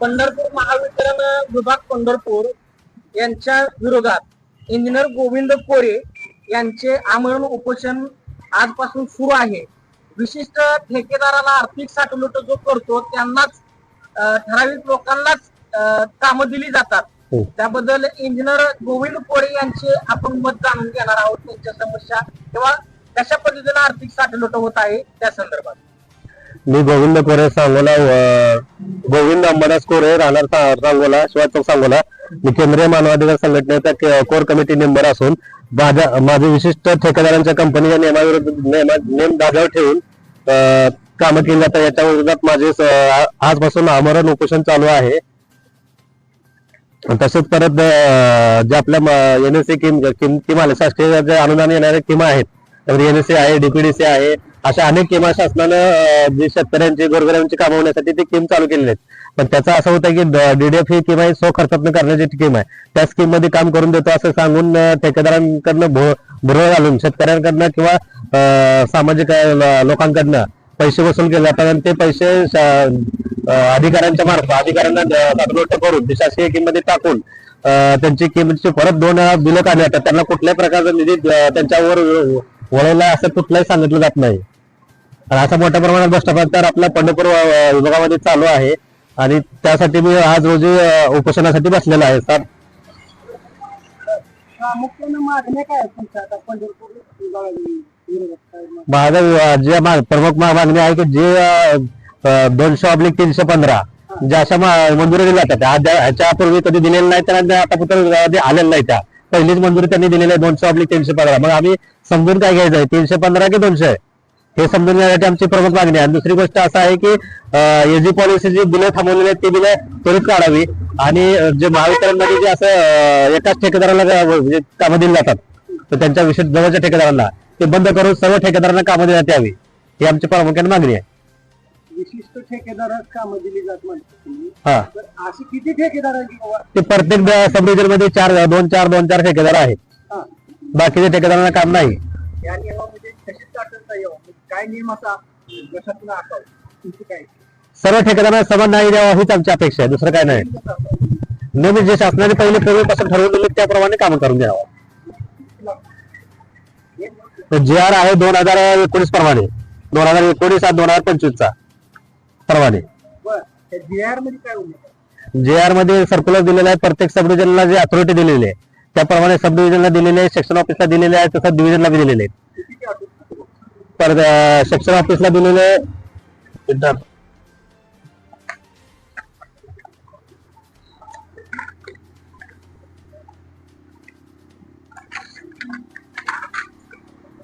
पंढरपूर महावितरण विभाग पंढरपूर यांच्या विरोधात इंजिनियर गोविंद कोरे यांचे आमरण उपोषण आजपासून सुरू आहे. विशिष्ट ठेकेदाराला आर्थिक साठवणूक जो करतो त्यांनाच ठराविक लोकांनाच कामं दिली जातात. हो. त्याबद्दल इंजिनियर गोविंद कोरे यांचे आपण मत जाणून घेणार आहोत त्यांच्या समस्या किंवा कशा पद्धतीने आर्थिक साठवणूक होत आहे त्या संदर्भात. मी गोविंद कोरे सांगोला गोविंद अंबादास कोरे राहणार सांगोला शिवाय चौक सांगोला. मी केंद्रीय मानवाधिकार संघटनेचा कोर कमिटी मेंबर असून माझ्या माझे विशिष्ट ठेकेदारांच्या कंपनीच्या नियमाविरुद्ध नेम धाग्यावर ठेवून कामं केली जातात. याच्या विरोधात माझे आजपासून आमरण उपोषण चालू आहे. तसेच परत जे आपल्या एन एस सी किम किम किम आले शासकीय अनुदान येणारे किमा आहेत एन एस सी आहे डीपीडीसी आहे अशा अनेक केमा शासनानं जे शेतकऱ्यांची गोरगऱ्यांची कामं होण्यासाठी ते स्कीम चालू केलेले आहेत. पण त्याचं असं होतं की डीडीएफ ही किंवा आहे सो खर्चातनं करण्याची स्कीम आहे. त्या स्कीममध्ये काम करून देतो असं सांगून ठेकेदारांकडनं भुरळ घालून शेतकऱ्यांकडनं किंवा अं, सामाजिक लोकांकडनं पैसे वसूल केले जातात आणि ते पैसे अधिकाऱ्यांच्या मार्फत अधिकाऱ्यांना साठवणूक करून शासकीय किंमत टाकून त्यांची किंमतची परत दोन वेळा बिलं काढली जातात. त्यांना कुठल्याही प्रकारचा निधी त्यांच्यावर वळवला असं कुठलाही सांगितलं जात नाही. आणि असा मोठ्या प्रमाणात भ्रष्टाचार आपल्या पंढरपूर विभागामध्ये चालू आहे. आणि त्यासाठी मी आज रोजी उपोषणासाठी बसलेला आहे सर? माझा जे प्रमुख मागणी आहे की जे दोनशे ऑब्लिक तीनशे पंधरा ज्या अशा मंजुरी दिल्या जातात त्या आद्या- ह्याच्यापूर्वी कधी दिलेल्या नाही त्यांना आता पुत्र आलेल्या नाही त्या. पहिलीच मंजुरी त्यांनी दिलेली आहे दोनशे ऑब्लिक तीनशे पंधरा. मग आम्ही समजून काय घ्यायचं आहे? तीनशे पंधरा की दोनशे? हे समजून घेण्यासाठी आमची प्रमुख मागणी आहे. दुसरी गोष्ट असं आहे की एजी पॉलिसी जी बिलं थांबवलेली आहेत ती बिलं त्वरित काढावी. आणि जे महावितरणमध्ये जे असं एकाच ठेकेदाराला म्हणजे कामं दिली जातात तर त्यांच्या विशेष जवळच्या ठेकेदारांना ते बंद करून सर्व ठेकेदारांना कामं देण्यात यावी. ही आमची प्रामुख्याने मागणी आहे. विशिष्ट ठेकेदारात कामं दिली जात हा. अशी किती ठेकेदार ते प्रत्येक सबमध्ये चार दोन चार दोन चार ठेकेदार आहेत. बाकीच्या ठेकेदारांना काम नाही. या नियमामध्ये काय नियम असा तुमची काय सर्व ठेकेदारांना समान नाही द्यावा हीच आमची अपेक्षा आहे. दुसरं काय नाही. नेहमी जे शासनाने पहिले पूर्वीपासून ठरवून दिले त्याप्रमाणे काम करून द्यावं जे आर आहे दोन हजार एकोणीस प्रमाणे. दोन हजार एकोणीस दोन हजार पंचवीस चा त्या जी आरमध्ये सर्क्युलर दिलेला आहे प्रत्येक सब डिव्हिजनला जे अथॉरिटी दिलेली आहे त्याप्रमाणे सब डिव्हिजनला दिलेले आहे सेक्शन ऑफिसला दिलेले आहे तसं डिव्हिजनला बी दिलेले आहेत. पर सेक्शन ऑफिसला दिलेले एकदा-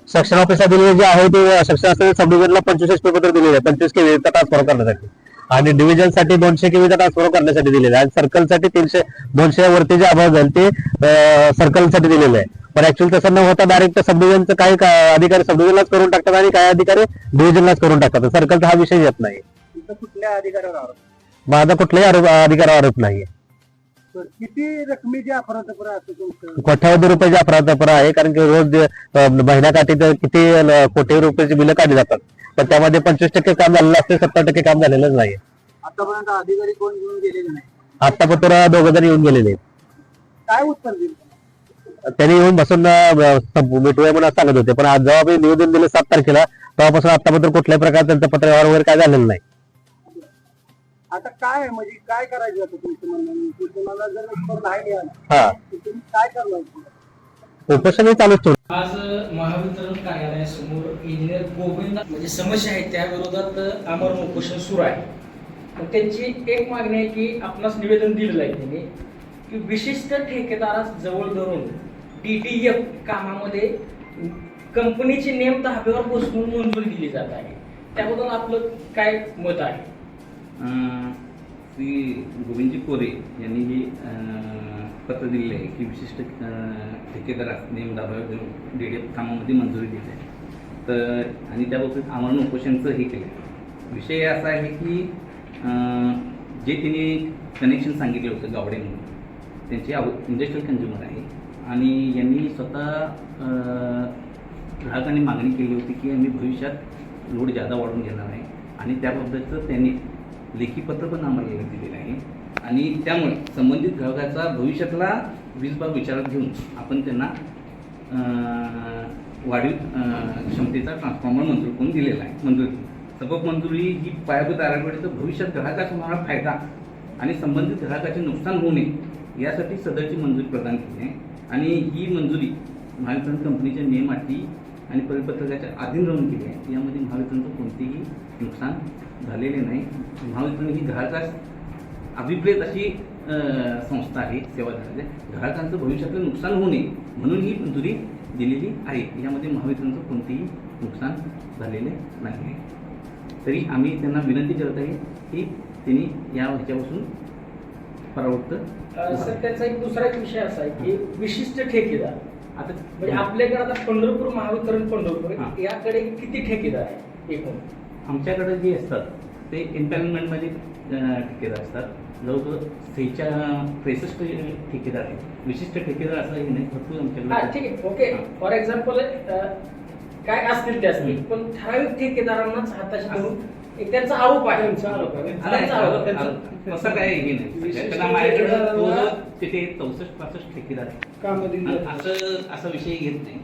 सेक्शन ऑफिसला दिलेले जे आहे ते सेक्शन असते सब डिव्हिजनला पंचवीस एच पत्र दिलेले आहे पंचवीस केवीचा ट्रान्सफर करण्यासाठी. आणि डिव्हिजनसाठी दोनशे केवीचा ट्रान्सफर करण्यासाठी दिलेले आहे आणि सर्कलसाठी तीनशे दोनशे वरती जे आभार झाले ते सर्कलसाठी दिलेले आहे पण ऍक्च्युअली तसं न होता डायरेक्ट सब डिव्हिजनचं काही अधिकारी सब डिव्हिजनलाच करून टाकतात आणि काही अधिकारी डिव्हिजनलाच करून टाकतात. सर्कलचा हा विषय येत नाही. तिथं कुठल्या अधिकाऱ्यावर आरोप? माझा कुठलाही आरोप अधिकारावर आरोप नाही तर किती रकमेची अपराध असतं तुमचं? कोट्यावधी रुपयाचे आहे कारण की रोज महिन्याकाठी तर किती अं, कोटी रुपयाची बिलं काढली जातात. पण त्यामध्ये पंचवीस टक्के काम झालेलं असते सत्तर टक्के काम झालेलंच नाही आतापर्यंत अधिकारी कोण घेऊन गेलेले नाही आतापर्यंत दोघं जण येऊन गेलेले आहेत. काय उत्तर दिलं त्यांनी येऊन बसून भेटूया म्हणून सांगत होते. पण आज जेव्हा निवेदन दिलं सात तारखेला तेव्हापासून आतापर्यंत कुठल्याही प्रकारचं त्यांचं पत्रव्यवहार वगैरे काय झालेलं नाही. आता काय आहे? म्हणजे काय करायचं तुम्हाला जर हा. तुम्ही काय करणार? उपोषण हे चालूच ठेवलं आज महावितरण कार्यालयासमोर इंजिनियर गोविंद म्हणजे समस्या आहे त्या विरोधात आमरण उपोषण सुरू आहे. त्यांची एक मागणी आहे की आपणास निवेदन दिलेलं आहे त्यांनी की विशिष्ट ठेकेदारास जवळ धरून डी डी एफ कामामध्ये कंपनीचे नेम ताब्यावर बसवून मंजुरी दिली जात आहे. त्याबद्दल आपलं काय मत आहे? श्री गोविंदजी कोरे यांनी जे पत्र दिलेलं आहे की विशिष्ट अं, ठेकेदारास नेमदारावर देऊन डी डी एफ कामामध्ये मंजुरी दिली आहे. तर आणि त्याबाबतीत आमरण उपोषणचं हे केलं विषय असा आहे की जे तिने कनेक्शन सांगितले होतं गावडे म्हणून त्यांचे इंडस्ट्रियल कंझ्युमर आहे. आणि यांनी स्वतः ग्राहकांनी मागणी केली होती की आम्ही भविष्यात लोड जादा वाढवून घेणार आहे. आणि त्याबाबतचं त्यांनी लेखी पत्र पण आम्हाला दिलेलं आहे. आणि त्यामुळे संबंधित ग्राहकाचा भविष्यातला वीज भाव विचारात घेऊन आपण त्यांना वाढीव क्षमतेचा ट्रान्सफॉर्मर मंजूर करून दिलेला आहे. मंजूर सबक मंजुरी ही पायाभूत आराखड्याचं भविष्यात ग्राहकाचा होणारा फायदा आणि संबंधित ग्राहकाचे नुकसान होऊ नये यासाठी सदरची मंजुरी प्रदान केली आहे. आणि ही मंजुरी महावितरण कंपनीच्या नियम आणि परिपत्रकाच्या अधीन राहून केली आहे. यामध्ये महावितरणचं कोणतेही नुकसान झालेले नाही. महावितरण ही ग्राहकास अभिप्रेत अशी संस्था आहे सेवा देणारी ग्राहकांचं भविष्यातलं नुकसान होऊ नये म्हणून ही मंजुरी दिलेली आहे. यामध्ये महावितरणचं कोणतेही नुकसान झालेले नाही आहे. तरी आम्ही त्यांना विनंती करत आहे की त्यांनी या ह्याच्यापासून परावृत्त सर त्याचा एक दुसरा एक विषय असा आहे की विशिष्ट ठेकेदार. आता म्हणजे आपल्याकडे आता पंढरपूर महावितरण पंढरपूर. याकडे किती ठेकेदार आहे एकूण? आमच्याकडे जे असतात ते एम्पॅनमेंटमध्ये ठेकेदार असतात. जवळजवळ सेहेच्या त्रेसष्ट ठेकेदार आहेत. विशिष्ट ठेकेदार असं हे नाही भरपूर हा आमच्याकडे ठीक आहे. ओके फॉर एक्झाम्पल काय असतील ते असतील. पण ठराविक ठेकेदारांनाच हाताशी धरून एक त्यांचा आरोप आहे त्यांचा आरोप आहे. त्यांचा आरोप आहे. आता असं काय हे नाही माझ्याकडे तिथे चौसष्ट पासष्ट ठेकेदार दिली असं असा विषय घेत नाही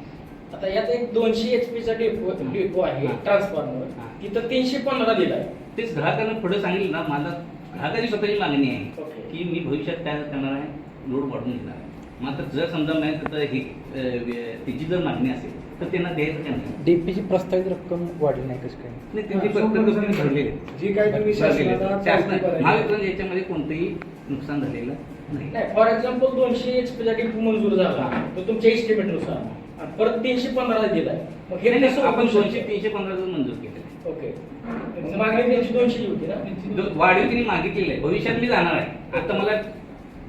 आता यात एक दोनशे एचपी चा डेपो डेपो आहे हा. ट्रान्सफॉर्मर. तिथं तीनशे पंधरा दिलाय तेच ग्राहकांना पुढे सांगितलं ना मला ग्राहकाची स्वतःची मागणी आहे. की मी भविष्यात काय करणार आहे लोड वाढून घेणार आहे मात्र जर समजा नाही तर हे त्याची जर मागणी असेल तर त्यांना द्यायचं का नाही? डीपीची प्रस्तावित रक्कम वाढली नाही कसं काय? नाही त्यांची प्रत्येक भरलेली जी. काही तुम्ही भरलेली आहेत. शासनाला शासना- पावती भरायची. महावितरण याच्यामध्ये कोणतंही नुकसान झालेलं नाही. नाही फॉर एक्झाम्पल दोनशे डेपो मंजूर झाला. तर तुमच्या एस्टिमेटनुसार. आणि परत तीनशे पंधरा दिलाय. मग हे नाही, कसं आपण? दोनशे तीनशे पंधरा मंजूर केलेलं आहे. ओके. मागणी त्यांची दोनशे होती ना? वाढीव तिने मागितलेलं आहे. भविष्यात मी जाणार आहे. आता मला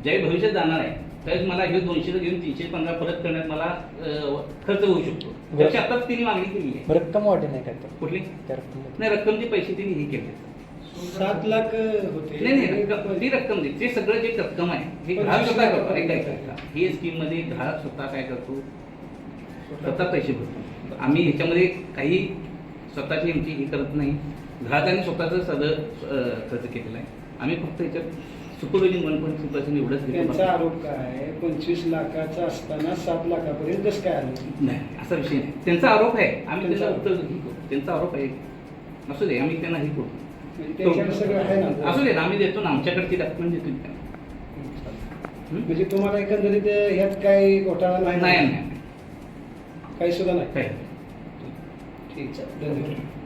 ज्यावेळी भविष्यात जाणार आहे. त्यावेळेस मला हे दोनशे घेऊन तीनशे पंधरा परत करण्यात मला खर्च होऊ शकतो. त्याची आताच तिने मागणी केलेली आहे. रक्कम वाढली नाही काय तर कुठली? नाही रक्कमचे पैसे तिने हे केले. सात लाख होते. नाही नाही रक्कम ती रक्कम दे. ते सगळं जे रक्कम आहे हे ग्राहक स्वतः करतो. ऐका, ऐका. ही स्कीममध्ये ग्राहक स्वतः काय करतो? स्वतः. पैसे भरतो. आम्ही ह्याच्यामध्ये काही स्वतःची आमची हे करत नाही. ग्राहकांनी स्वतःचं सगळं अं, खर्च केलेला आहे. आम्ही फक्त ह्याच्यात supervision one point two percent एवढंच घेतो. त्यांचा आरोप काय आहे? पंचवीस लाखाचा असताना सात लाखापर्यंत कसं काय आलं? नाही असा विषय नाही. त्यांचा आरोप आहे. आम्ही त्यांचा उत्तर हे करू. त्यांचा आरोप आहे. असू दे आम्ही त्यांना हे करू. म्हणजे सगळं आहे ना? असू दे ना आम्ही देतो ना. आमच्याकडची डॉक्युमेंट देतो हं? म्हणजे तुम्हाला एकंदरीत ह्यात काही घोटाळा नाही नाही नाही. काही सुद्धा नाही? काही ठीक आहे धन्यवाद.